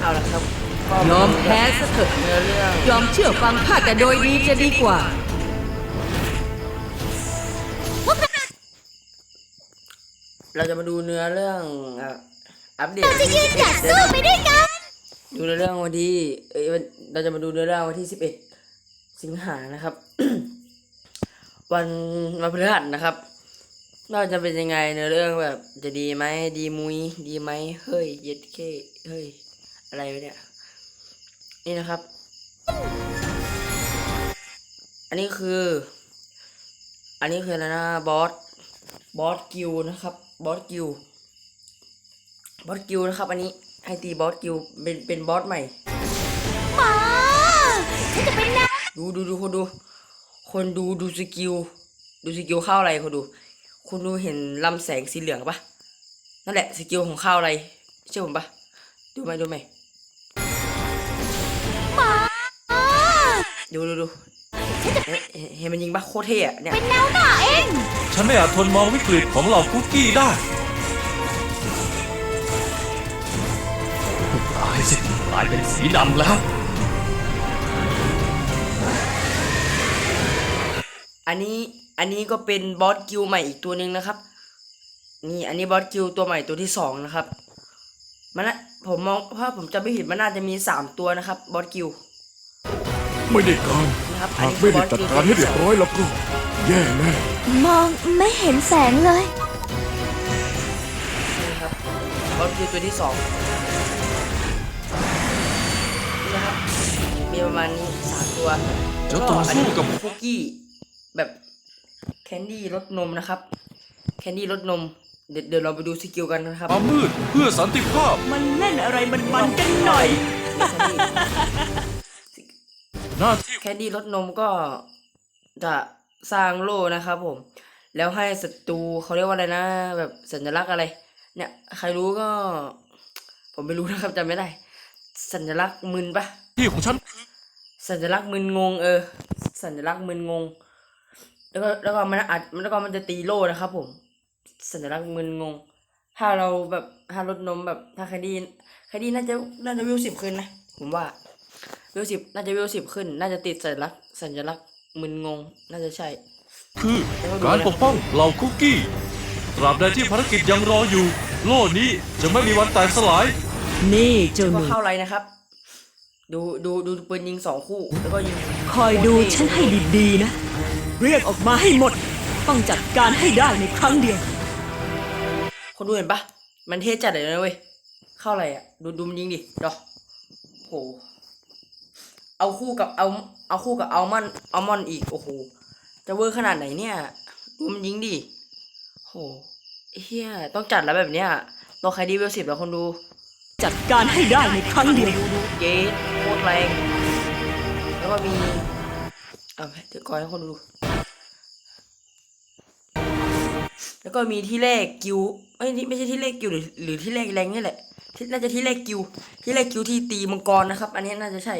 เอาละครับก็ยอมแพ้ซะเถอะเนื้อเรื่องยอมเชื่อฟังข้าแต่โดยดีจะดีกว่า เราจะมาดูเนื้อเรื่องอะอัปเดตจะยืนหยัดสู้ไปด้วยกัน ดูเนื้อเรื่องวันที่เอ้ยวันเราจะมาดูเนื้อเรื่องวันที่สิบเอ็ดสิงหานะครับ วันวันพฤหัสนะครับเราจะเป็นยังไงเนื้อเรื่องแบบจะดีไหมดีมุยดีไหมเฮ้ยเย็ดเคเฮ้ย อะไรวะเนี่ย นี่นะครับ อันนี้คือ อันนี้คืออะไรนะบอสบอสกิวนะครับบอสกิวบอสกิวนะครับ อันนี้ให้ตีบอสกิวเป็นเป็นบอสใหม่มาฉันจะเป็นนางดูดูดูคนดู คนดูดูสกิลดูสกิลข้าวอะไรคนดู คุณดูเห็นลำแสงสีเหลืองปะนั่นแหละสกิลของข้าวอะไรเชื่อผมปะดูไหมดูไหม ดูดูดูเอ๊ะเห็นเห็นมันยิงปะโคตรเท่อะเนี่ยเป็นแนวหน้าเอง ฉันไม่อาจทนมองวิกฤตของเหล่าคุกกี้ได้ตายสิกลายเป็นสีดำแล้ว อันนี้อันนี้ก็เป็นบอสกิลใหม่อีกตัวหนึ่งนะครับ นี่อันนี้บอสกิลตัวใหม่ตัวที่สองนะครับ มันนะผมมองถ้าผมจำไม่ผิดมันน่าจะมีสามตัวนะครับบอสกิล ไม่ได้การนะครับอันหากนี้คืไม่อบได้อสจัดกิลการให้เรียบร้อยแล้วก็ แย่แน่มองไม่เห็นแสงเลยนี่ครับบอสกิลตัวที่สองนี่นะครับ มีประมาณนี้สามตัวจะต่อสู้กับคุกกี้แบบแคนดี้รสนมนะครับ แคนดี้รสนม เดี๋ยวเดี๋ยวเราไปดูสกิลกันนะครับ ความมืดเพื่อสันติภาพ มันเล่นอะไรมันมันๆกันหน่อย หน้าที่แคนดี้รสนมก็จะสร้างโล่นะครับผม แล้วให้ศัตรูเขาเรียกว่าอะไรนะ แบบสัญลักษณ์อะไร เนี่ยใครรู้ก็ ผมไม่รู้นะครับจำไม่ได้ สัญลักษณ์มึนปะที่ของฉันสัญลักษณ์มึนงงเออ สัญลักษณ์มึนงง แล้วก็แล้วก็มันอัดแล้วก็มันจะตีโล่นะครับ ผม สัญลักษณ์มึนงง ถ้าเราแบบถ้าลดนมแบบถ้าใครดีใครดีน่าจะน่าจะวิวสิบขึ้นนะผมว่า วิวสิบน่าจะวิวสิบขึ้น น่าจะติดสัญลักษณ์สัญลักษณ์มึนงง น่าจะใช่ คือการปกป้องเหล่าคุกกี้ ตราบใดที่ภารกิจยังรออยู่ โล่นี้จะไม่มีวันแตกสลาย นี่เจ้าหก็นูเข้าไรนะครับ ดูดูดูปืนยิงสองคู่ แล้วก็ยิงคอยดูฉันให้ดีๆนะ เรียกออกมาให้หมด ต้องจัดการให้ได้ในครั้งเดียว คนดูเห็นปะมันเท่จัดเลยนะเว้ย เข้าอะไรอะ ดูดูมันยิงดิดอกโห เอาคู่กับเอาเอาคู่กับอัลมอนด์อัลมอนด์อีกโอ้โหจะเวอร์ขนาดไหนเนี่ยดูมันยิงดิโหเฮียต้องจัดแล้วแบบเนี้ยตัวใครดีเวลสิบแล้วคนดู จัดการให้ได้ในครั้งเดียวดูดูเยสโคตรแรงแล้วก็มีเอาไปเดี๋ยวก่อนให้คนดู แล้วก็มีที่เลขกิวเอ้ยนี่ไม่ใช่ที่เลขกิวหรือหรือที่เลขแรงนี่แหละที่น่าจะที่เลขกิว ที่เลขกิวที่ตีมังกรนะครับ อันนี้น่าจะใช่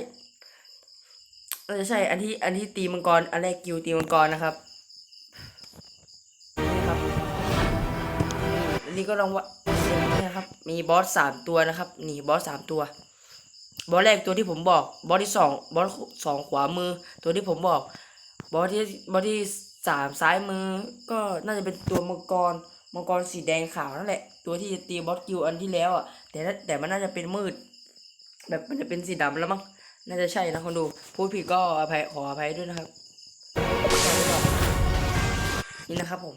น่าจะใช่อันที่อันที่ตีมังกรอันแรกกิวตีมังกรนะครับนี่ครับอันนี้ก็ลองว่านี่นะครับ มีบอสสามตัวนะครับนี่บอสสามตัว บอสแรกตัวที่ผมบอก บอสที่สองบอสสองขวามือ ตัวที่ผมบอก บอสที่บอสที่สามซ้ายมือ ก็น่าจะเป็นตัวมังกรมังกรสีแดงขาวนั่นแหละ ตัวที่จะตีบอสกิวอันที่แล้วอะแต่แต่มันน่าจะเป็นมืด แบบมันจะเป็นสีดำแล้วมั้ง น่าจะใช่นะคนดู พูดผิดก็อภัยขออภัยด้วยนะครับ นี่นะครับผม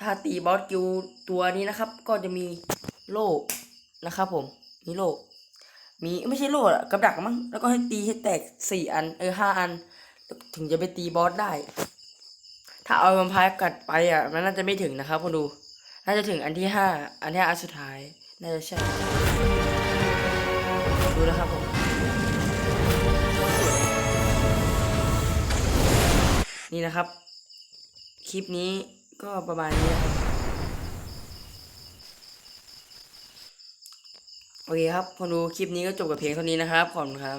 ถ้าตีบอสกิวตัวนี้นะครับ ก็จะมีโล่นะครับผม มีโล่ มีไม่ใช่โล่อะกับดักมั้ง แล้วก็ให้ตีให้แตกสี่อัน เออห้าอัน ถึงจะไปตีบอสได้ ถ้าเอาแวมไพร์กัดไปอะ มันน่าจะไม่ถึงนะครับคนดู น่าจะถึงอันที่ห้า อันที่ห้าอันสุดท้าย น่าจะใช่ นี่นะครับ คลิปนี้ก็ประมาณนี้นะครับโอเคครับพอดูคลิปนี้ก็จบกับเพลงเท่านี้นะครับขอบคุณครับ